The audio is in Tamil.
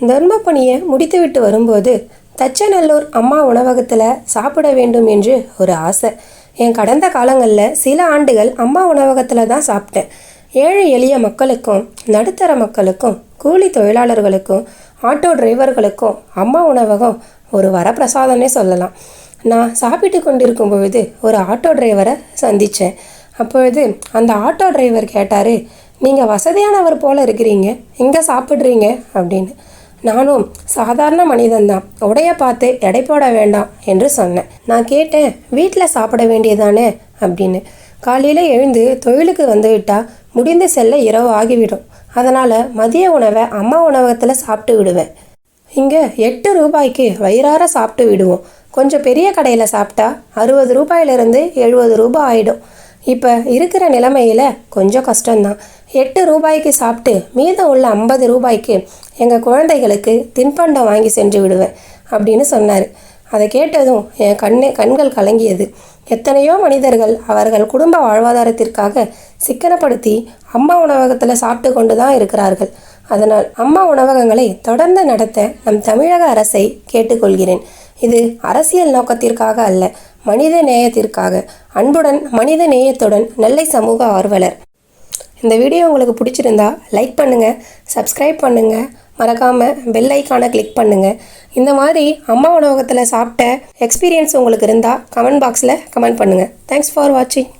தர்ம பணியை முடித்துவிட்டு வரும்போது தச்சநல்லூர் அம்மா உணவகத்தில் சாப்பிட வேண்டும் என்று ஒரு ஆசை. என் கடந்த காலங்களில் சில ஆண்டுகள் அம்மா உணவகத்தில் தான் சாப்பிட்டேன். ஏழை எளிய மக்களுக்கும் நடுத்தர மக்களுக்கும் கூலி தொழிலாளர்களுக்கும் ஆட்டோ டிரைவர்களுக்கும் அம்மா உணவகம் ஒரு வரப்பிரசாதம்னே சொல்லலாம். நான் சாப்பிட்டு கொண்டிருக்கும் பொழுது ஒரு ஆட்டோ டிரைவரை சந்தித்தேன் அப்பொழுது அந்த ஆட்டோ டிரைவர் கேட்டார் நீங்கள் வசதியானவர் போல் இருக்கிறீங்க. எங்கே சாப்பிட்றீங்க? அப்படின்னு. நானும் சாதாரண மனிதன்தான். உடைய பார்த்து எடை போட வேண்டாம் என்று சொன்னேன். நான் கேட்டேன் வீட்டில் சாப்பிட வேண்டியதானே? அப்படின்னு. காலையில் எழுந்து தொழிலுக்கு வந்துவிட்டா முடிந்து செல்ல இரவு ஆகிவிடும். அதனால் மதிய உணவை அம்மா உணவகத்தில் சாப்பிட்டு விடுவேன். இங்கே எட்டு ரூபாய்க்கு வயிறார சாப்பிட்டு விடுவோம். கொஞ்சம் பெரிய கடையில் சாப்பிட்டா அறுபது ரூபாயிலிருந்து எழுபது ரூபாய் ஆகிடும் இப்போ இருக்கிற நிலைமையில் கொஞ்சம் கஷ்டம்தான். எட்டு ரூபாய்க்கு சாப்பிட்டு மீதம் உள்ள ஐம்பது ரூபாய்க்கு எங்கள் குழந்தைகளுக்கு தின்பண்டம் வாங்கி சென்று விடுவேன் அப்படின்னு சொன்னார். அதை கேட்டதும் என் கண்ணே கண்கள் கலங்கியது. எத்தனையோ மனிதர்கள் அவர்கள் குடும்ப வாழ்வாதாரத்திற்காக சிக்கனப்படுத்தி அம்மா உணவகத்தில் சாப்பிட்டு கொண்டு தான் இருக்கிறார்கள். அதனால் அம்மா உணவகங்களை தொடர்ந்து நடத்த நம் தமிழக அரசை கேட்டுக்கொள்கிறேன். இது அரசியல் நோக்கத்திற்காக அல்ல மனித நேயத்திற்காக அன்புடன் மனித நேயத்துடன் நெல்லை சமூக ஆர்வலர். இந்த வீடியோ உங்களுக்கு பிடிச்சிருந்தா லைக் பண்ணுங்கள் சப்ஸ்கிரைப் பண்ணுங்கள் மறக்காமல் பெல் ஐக்கானை கிளிக் பண்ணுங்கள் இந்த மாதிரி அம்மா உணவகத்தில் சாப்பிட்ட எக்ஸ்பீரியன்ஸ் உங்களுக்கு இருந்தால் கமெண்ட் பாக்ஸில் கமெண்ட் பண்ணுங்கள் தேங்க்ஸ் ஃபார் வாட்சிங்